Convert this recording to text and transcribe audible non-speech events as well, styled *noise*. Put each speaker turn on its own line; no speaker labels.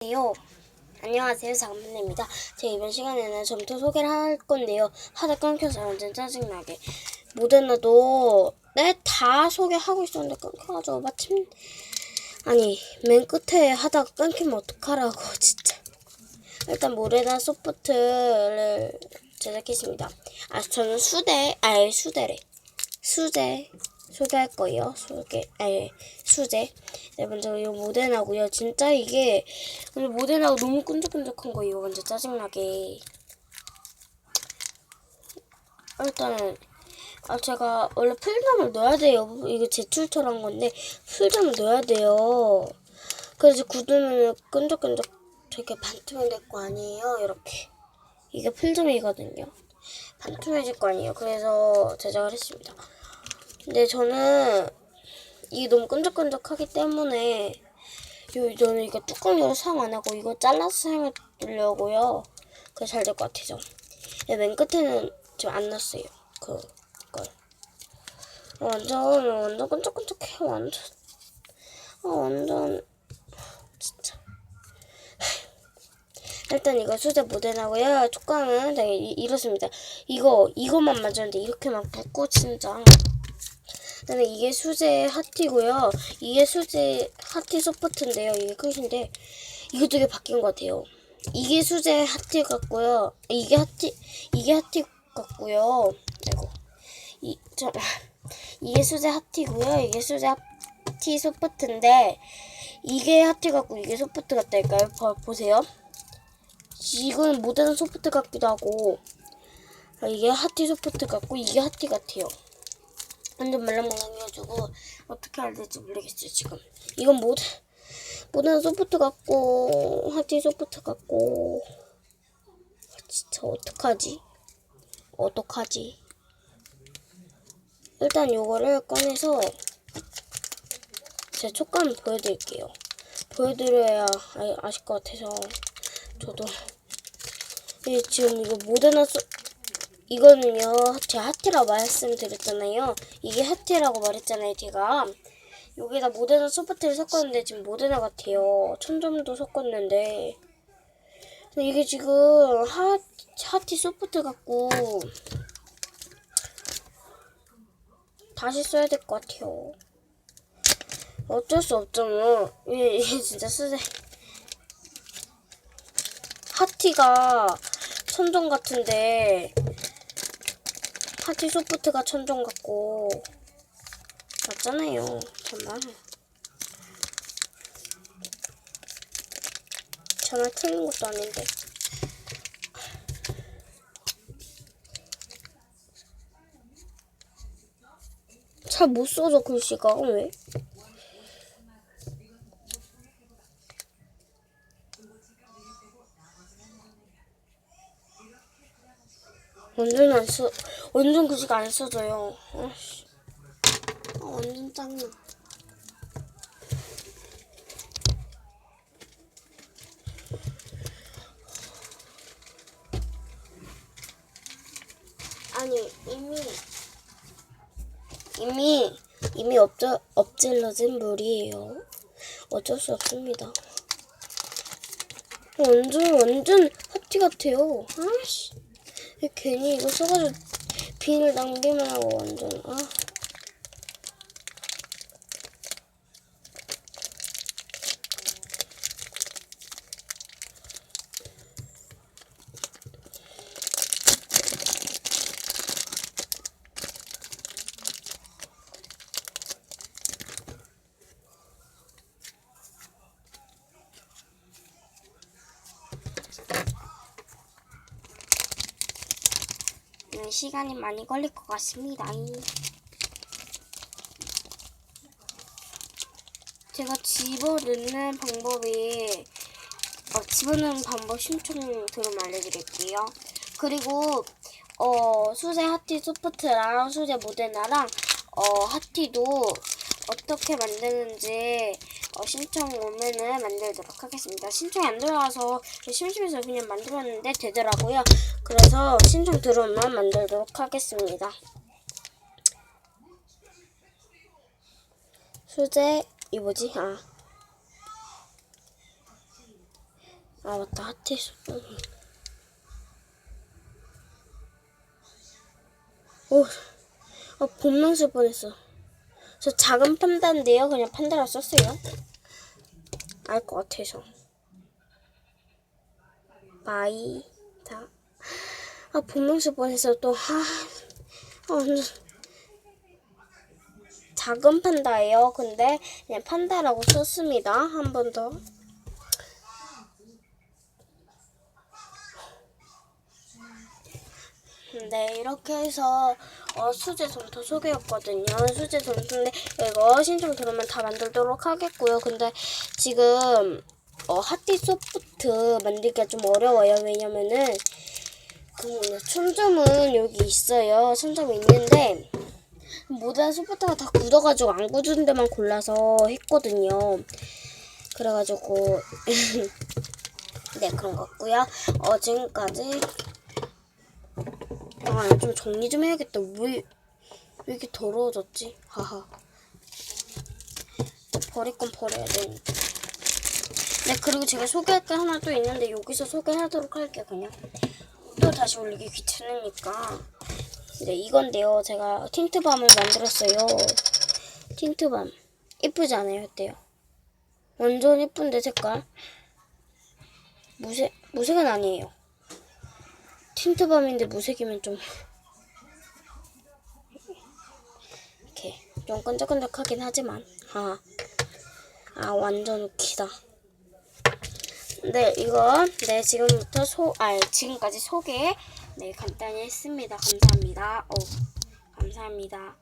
안녕하세요. 안녕하세요. 장문입니다. 제 이번 시간에는 점토 소개를 할 건데요. 하다 끊겨서 완전 짜증나게. 모데나도 네, 다 소개하고 있었는데 끊겨가지고 마침 아니 맨 끝에 하다가 끊기면 어떡하라고 *laughs* 진짜. 일단 모데나 소프트를 제작했습니다. 아 저는 수대 아예 수대래. 수제 소개할 거예요. 소개, 아예 수제. 네, 먼저 이 모데나고요. 진짜 이게 오늘 모데나가 너무 끈적끈적한 거예요. 완전 짜증나게. 일단은 아 제가 원래 풀점을 넣어야 돼요. 이거 제출처럼 건데 풀점을 넣어야 돼요. 그래서 굳으면 끈적끈적 되게 반투명 될 거 아니에요. 이렇게 이게 풀점이거든요. 반투명해질 거 아니에요. 그래서 제작을 했습니다. 근데 저는 이게 너무 끈적끈적하기 때문에 요, 저는 이거 뚜껑으로 사용 안 하고 이거 잘라서 사용하려고요. 그게 잘될 것 같아서. 네, 맨 끝에는 지금 안 났어요. 그, 걸. 어, 완전, 완전 끈적끈적해. 완전. 아, 완전. 진짜. *laughs* 일단 이거 수제 모델하고요. 촉감은 되게 이- 이렇습니다. 이거, 이것만 만졌는데 이렇게 막 붓고 진짜. 그다음에 이게 수제 하티고요. 이게 수제 하티 소프트인데요. 이게 끝인데 이거 되게 바뀐 것 같아요. 이게 수제 하티 같고요. 이게 하티 이게 하티 같고요. 아이고 이 저 *laughs* 이게 수제 하티고요. 이게 수제 하티 소프트인데 이게 하티 같고 이게 소프트 같다니까요. 봐- 보세요. 이건 모델은 소프트 같기도 하고 아, 이게 하티 소프트 같고 이게 하티 같아요. 완전 말랑말랑해가지고 어떻게 해야 될지 모르겠어요 지금. 이건 모든 모든 소프트 같고 하티 소프트 같고. 진짜 어떡하지? 어떡하지? 일단 요거를 꺼내서 제 촉감 보여드릴게요. 보여드려야 아, 아실 것 같아서 저도. 이 지금 이거 모데나 소, 이거는요, 제가 하티라고 말씀드렸잖아요. 이게 하티라고 말했잖아요, 제가. 여기다 모데나 소프트를 섞었는데 지금 모데나 같아요. 천점도 섞었는데. 근데 이게 지금 하, 하티 소프트 같고 다시 써야 될 것 같아요. 어쩔 수 없죠, 뭐. 이게, *laughs* 이게 진짜 쓰세. 하티가 천정 같은데 하티 소프트가 천정 같고. 맞잖아요. 정말. 전화 틀린 것도 아닌데. 잘 못 써서 글씨가 왜? 완전 안 써, 완전 글씨가 안 써져요. 아씨. 아, 완전 짱나. 아니, 이미, 이미, 이미 엎져, 엎질러진 물이에요. 어쩔 수 없습니다. 완전, 완전 하티 같아요. 아씨. 괜히 이거 써가지고 비닐 낭비만 하고 완전 아 음, 시간이 많이 걸릴 것 같습니다. 제가 집어넣는 방법이 어, 집어넣는 방법 신청 들으면 알려드릴게요. 그리고 어, 수제 하티 소프트랑 수제 모데나랑 어, 하티도 어떻게 만드는지 어, 신청 오면은 만들도록 하겠습니다. 신청이 안 들어와서 심심해서 그냥 만들었는데 되더라고요. 그래서 신청 들어오면 만들도록 하겠습니다. 수제 이 뭐지? 아 아 맞다 하트. 오, 아 본명 쓸 뻔했어. 저 작은 판다인데요. 그냥 판다라 썼어요. 알 것 같아서. 마이 다. 아 본명 쓸 뻔했어 또. 아, 아. 작은 판다예요. 근데 그냥 판다라고 썼습니다. 한 번 더. 네, 이렇게 해서 어, 수제 점토 소개였거든요. 수제 점토인데 이거 신청 들어오면 다 만들도록 하겠고요. 근데 지금 어, 핫티 소프트 만들기가 좀 어려워요. 왜냐면은 그 촌점은 여기 있어요. 촌점이 있는데 모든 소프트가 다 굳어가지고 안 굳은 데만 골라서 했거든요. 그래가지고 *laughs* 네 그런 것 같고요. 어 지금까지 아, 좀 정리 좀 해야겠다. 왜, 왜 이렇게 더러워졌지? 하하. 버릴 건 버려야 되니까. 네, 그리고 제가 소개할 게 하나 또 있는데 여기서 소개하도록 할게요, 그냥. 또 다시 올리기 귀찮으니까. 네, 이건데요. 제가 틴트밤을 만들었어요. 틴트밤. 이쁘지 않아요? 어때요? 완전 이쁜데, 색깔. 무색, 무색은 아니에요. 틴트밤인데 무색이면 좀 이렇게 좀 끈적끈적하긴 하지만 아, 아 완전 웃기다. 네 이건 네 지금부터 소, 아 지금까지 소개 네 간단히 했습니다. 감사합니다. 어 감사합니다.